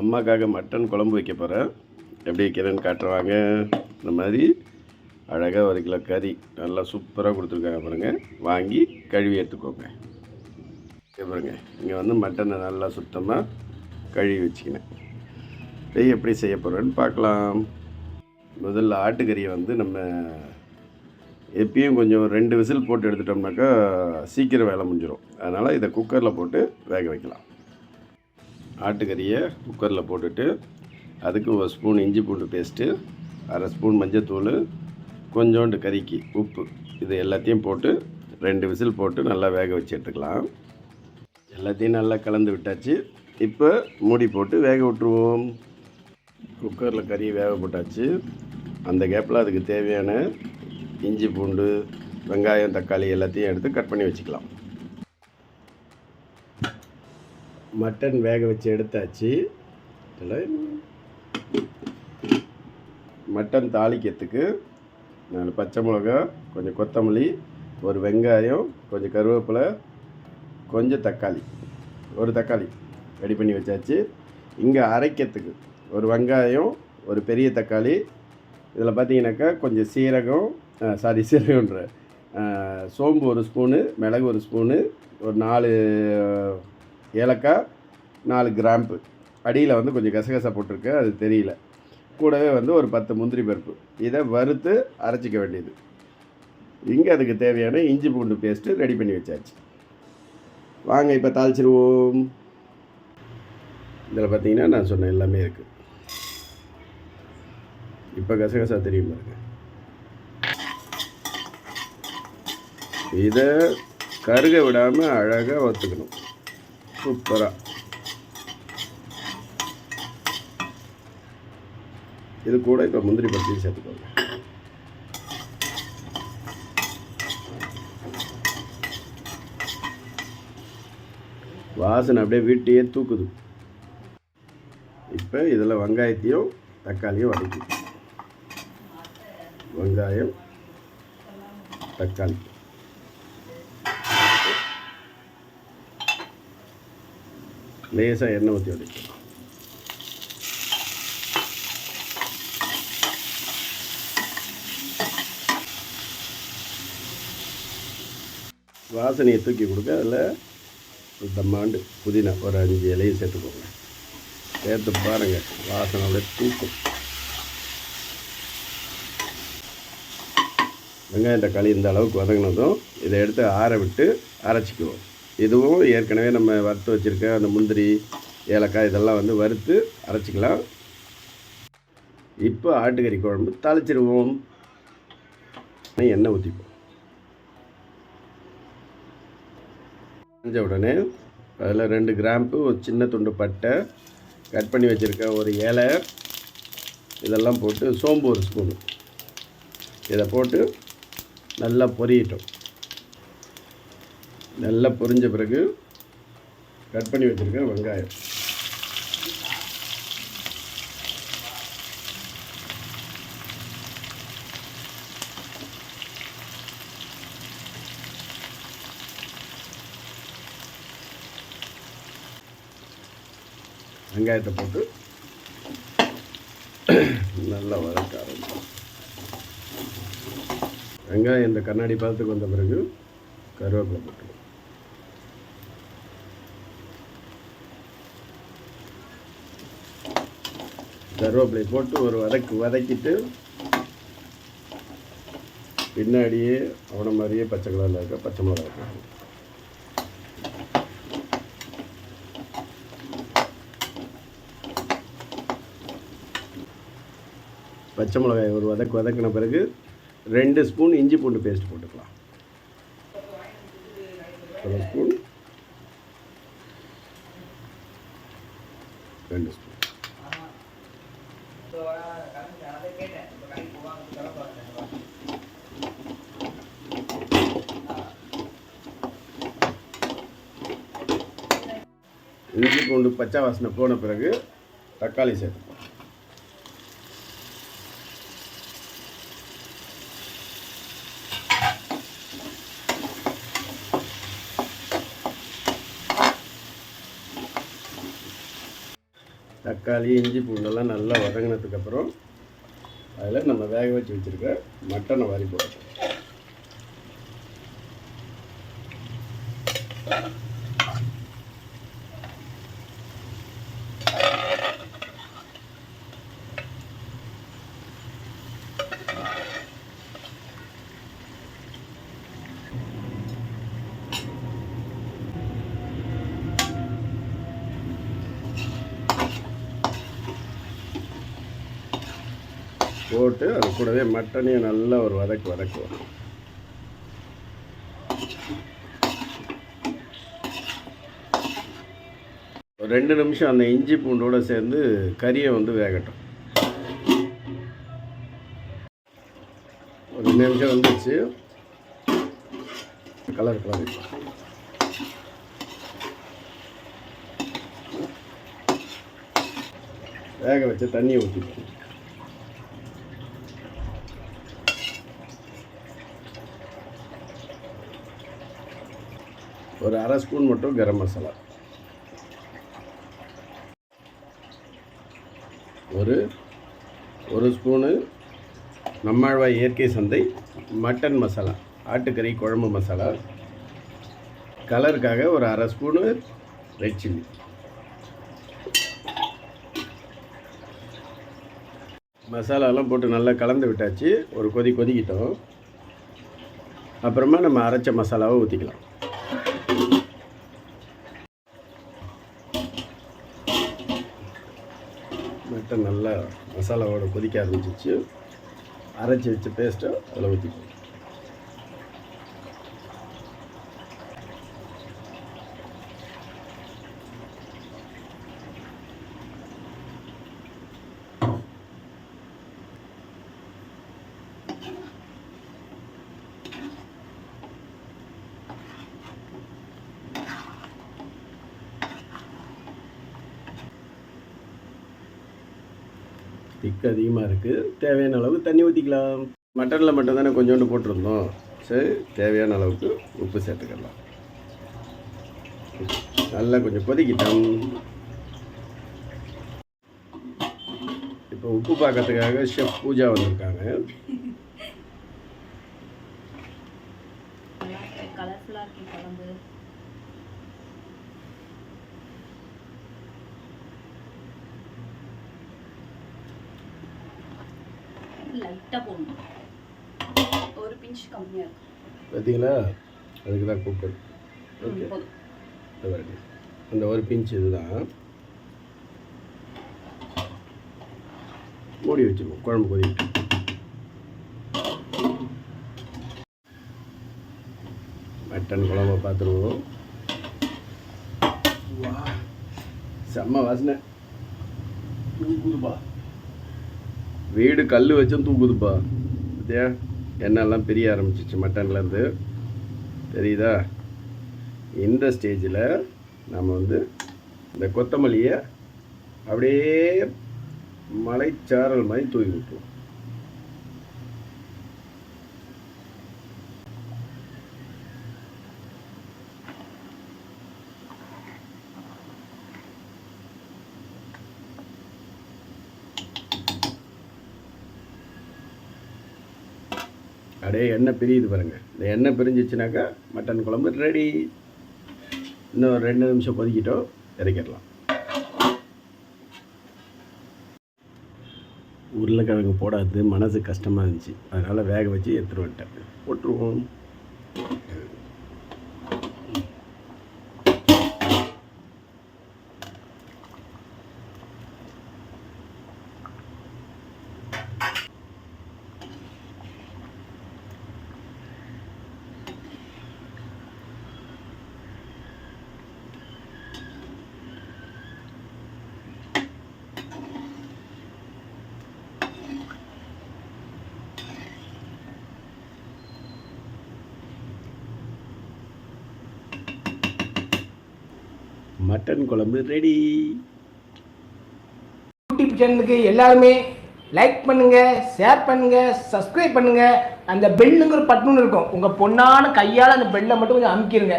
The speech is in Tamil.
அம்மாக்காக மட்டன் குழம்பு வைக்க போகிறேன் எப்படி வைக்கிறேன்னு காட்டுறவாங்க இந்த மாதிரி அழகாக ஒரு கிலோ கறி நல்லா சூப்பராக கொடுத்துருக்காங்க பாருங்கள் வாங்கி கழுவி எடுத்துக்கோங்க. பாருங்க. இங்கே வந்து மட்டனை நல்லா சுத்தமாக கழுவி வச்சுக்கினேன். இதை எப்படி செய்ய போகிறேன்னு பார்க்கலாம். முதல்ல ஆட்டுக்கறியை வந்து நம்ம எப்பயும் கொஞ்சம் ரெண்டு விசில் போட்டு எடுத்துட்டோம்னாக்கா சீக்கிரம் வேலை முடிஞ்சிடும் அதனால் இதை குக்கரில் போட்டு வேக வைக்கலாம். ஆட்டுக்கறியை குக்கரில் போட்டுட்டு அதுக்கு ஒரு ஸ்பூன் இஞ்சி பூண்டு பேஸ்ட்டு அரை ஸ்பூன் மஞ்சத்தூள் கொஞ்சோண்டு கறிக்கு உப்பு இது எல்லாத்தையும் போட்டு ரெண்டு விசில் போட்டு நல்லா வேக வச்சு எடுத்துக்கலாம். எல்லாத்தையும் நல்லா கலந்து விட்டாச்சு. இப்போ மூடி போட்டு வேக விட்டுருவோம். குக்கரில் கறி வேக போட்டாச்சு. அந்த கேப்பில் அதுக்கு தேவையான இஞ்சி பூண்டு வெங்காயம் தக்காளி எல்லாத்தையும் எடுத்து கட் பண்ணி வச்சுக்கலாம். மட்டன் வேக வச்சு எடுத்தாச்சு. இதில் மட்டன் தாளிக்கிறதுக்கு நாலு பச்சை மிளகா கொஞ்சம் கொத்தமல்லி ஒரு வெங்காயம் கொஞ்சம் கருவேப்பிலை கொஞ்சம் தக்காளி. ஒரு தக்காளி ரெடி பண்ணி வச்சாச்சு. இங்கே அரைக்கிறதுக்கு ஒரு வெங்காயம் ஒரு பெரிய தக்காளி இதில் பார்த்தீங்கன்னாக்கா கொஞ்சம் சீரகம் சாரி சீரகன்ற சோம்பு ஒரு ஸ்பூனு மிளகு ஒரு ஸ்பூனு ஒரு நாலு ஏலக்காய் நாலு கிராம்பு. அடியில் வந்து கொஞ்சம் கசகசா போட்டிருக்கு அது தெரியல. கூடவே வந்து ஒரு பத்து முந்திரி பருப்பு. இதை வறுத்து அரைச்சிக்க வேண்டியது. இங்கே அதுக்கு தேவையான இஞ்சி பூண்டு பேஸ்ட்டு ரெடி பண்ணி வச்சாச்சு. வாங்க இப்போ தாளிச்சிருவோம். இதில் பார்த்தீங்கன்னா நான் சொன்ன எல்லாமே இருக்குது இப்போ கசகசா தெரியும் பாருங்க. இதை கருக விடாமல் அழகாக வறுத்துக்கணும். சூப்பராக இது கூட இப்போ முந்திரி பருப்பையும் சேர்த்துக்கோங்க. வாசனை அப்படியே வீட்டையே தூக்குது. இப்போ இதில் வெங்காயத்தையும் தக்காளியும் வதக்கி. வெங்காயம் தக்காளி. லேசாக எண்ணெய் ஊற்றி வதக்கணும் வாசனையை தூக்கி கொடுக்க அதில் தம்மாண்டு புதினா ஒரு அஞ்சு இலையும் சேர்த்துக்கோங்க சேர்த்து பாருங்கள் வாசனை அப்படியே தூக்கும். வெங்காயம் தக்காளி இந்த அளவுக்கு வதங்கினதும் இதை எடுத்து ஆற விட்டு அரைச்சிக்குவோம். இதுவும் ஏற்கனவே நம்ம வறுத்து வச்சுருக்க அந்த முந்திரி ஏலக்காய் இதெல்லாம் வந்து வறுத்து அரைச்சிக்கலாம். இப்போ ஆட்டுக்கறி குழம்பு தாளிச்சிருவோம். எண்ணெய் ஊற்றிப்போம் செஞ்ச உடனே அதில் ரெண்டு கிராம்பு ஒரு சின்ன துண்டு பட்டை கட் பண்ணி வச்சுருக்க ஒரு இலை இதெல்லாம் போட்டு சோம்பு ஒரு ஸ்பூனு. இதை போட்டு நல்லா பொரியட்டும். நல்லா பொரிஞ்ச பிறகு கட் பண்ணி வச்சுருக்கேன் வெங்காயம். வெங்காயத்தை போட்டு நல்லா வதக்க ஆரம்பிக்கும் வெங்காயம் இந்த கண்ணாடி பதத்துக்கு வந்த பிறகு கருவேப்பிலை போட்டுருவோம் கருவேப்பிலை போட்டு ஒரு வதக்கு வதக்கிட்டு பின்னாடியே அவனை மாதிரியே பச்சை கலரில் இருக்க பச்சை மிளகா போடணும். பச்சை மிளகாய் ஒரு வதக்கு வதக்கின பிறகு ரெண்டு ஸ்பூன் இஞ்சி பூண்டு பேஸ்ட் போட்டுக்கலாம் ஒரு ஸ்பூன் ரெண்டு ஸ்பூன் இஞ்சி பூண்டு பச்சை வாசனை போன பிறகு தக்காளி சேர்த்து. தக்காளி இஞ்சி பூண்டெல்லாம் நல்லா வதங்கினதுக்கப்புறம் அதில் நம்ம வேக வச்சு வச்சுருக்க மட்டனை வாரி போடணும் போட்டு அது கூடவே மட்டனையும் நல்லா ஒரு வதக்கு வதக்குவோம். ஒரு ரெண்டு நிமிஷம் அந்த இஞ்சி பூண்டோட சேர்ந்து கறியை வந்து வேகட்டும். ஒரு நிமிஷம் வந்துச்சு கலர் கலர் வேக வச்சு தண்ணியை ஊற்றிப்போம் ஒரு அரை ஸ்பூன் மட்டும் கரம் மசாலா. ஒரு ஒரு ஸ்பூனு நம்மாழ்வாய் இயற்கை சந்தை மட்டன் மசாலா ஆட்டுக்கறி குழம்பு மசாலா. கலருக்காக ஒரு அரை ஸ்பூனு ரெட் சில்லி. மசாலாலாம் போட்டு நல்லா கலந்து விட்டாச்சு. ஒரு கொதி கொதிக்கிட்டோம். அப்புறமா நம்ம அரைச்ச மசாலாவை ஊற்றிக்கலாம் மட்டன் நல்லா மசாலாவோட கொதிக்க ஆரம்பிச்சிச்சு அரைச்சி வச்ச பேஸ்ட்டை அதில் ஊற்றிக்கணும் திக்கு அதிகமாக இருக்குது தேவையான அளவு தண்ணி ஊற்றிக்கலாம் மட்டனில் மட்டும் தானே கொஞ்சோண்டு போட்டிருந்தோம். சரி தேவையான அளவுக்கு உப்பு சேர்த்துக்கலாம். நல்லா கொஞ்சம் கொதிக்கிட்டோம். இப்போ உப்பு பார்க்கறதுக்காக ஷெஃப் பூஜா வந்திருக்காங்க கலர்ஃபுல்லாக இருக்கு குழம்பு லைட்டாக போடணும். ஒரு பிஞ்ச் கம்மியாக இருக்கும். பார்த்தீங்களா அதுக்கு தான் கூப்பிடு ஓகே. அந்த ஒரு பிஞ்ச் இதுதான். மூடி வச்சுருவோம். குழம்பு கொதிக்கிட்டு மட்டன் குழம்ப பார்த்துருவோம். வா. செம்ம வாசனை. தூக்குதுப்பா வீடு கல் வச்சும் தூக்குதுப்பா. பார்த்தியா எண்ணெய்லாம் பிரிய ஆரம்பிச்சிச்சு மட்டன்லேருந்து தெரியுதா? இந்த ஸ்டேஜில் நம்ம வந்து இந்த கொத்தமல்லியை அப்படியே மலைச்சாரல் மாதிரி தூவி விட்டுருவோம். அப்படியே எண்ணெய் பிரியுது பாருங்கள் இந்த எண்ணெய் பிரிஞ்சிச்சுனாக்கா மட்டன் குழம்பு ரெடி இன்னும் ஒரு ரெண்டு நிமிஷம் கொதிக்கிட்டோம் இறக்கிடலாம். உருளைக்கிழங்கு போடாது மனசு கஷ்டமாக இருந்துச்சு. அதனால் வேக வச்சு எடுத்துட்டு வந்துட்டேன். போட்டுருவோம். மட்டன் குழம்பு ரெடி யூடியூப் சேனலுக்கு எல்லாருமே லைக் பண்ணுங்க ஷேர் பண்ணுங்க சப்ஸ்கிரைப் பண்ணுங்க. அந்த பெல்லுங்கிற பட்டன் இருக்கும். உங்க பொண்ணான கையால் அந்த பெல்லை மட்டும் கொஞ்சம் அமுக்கிடுங்க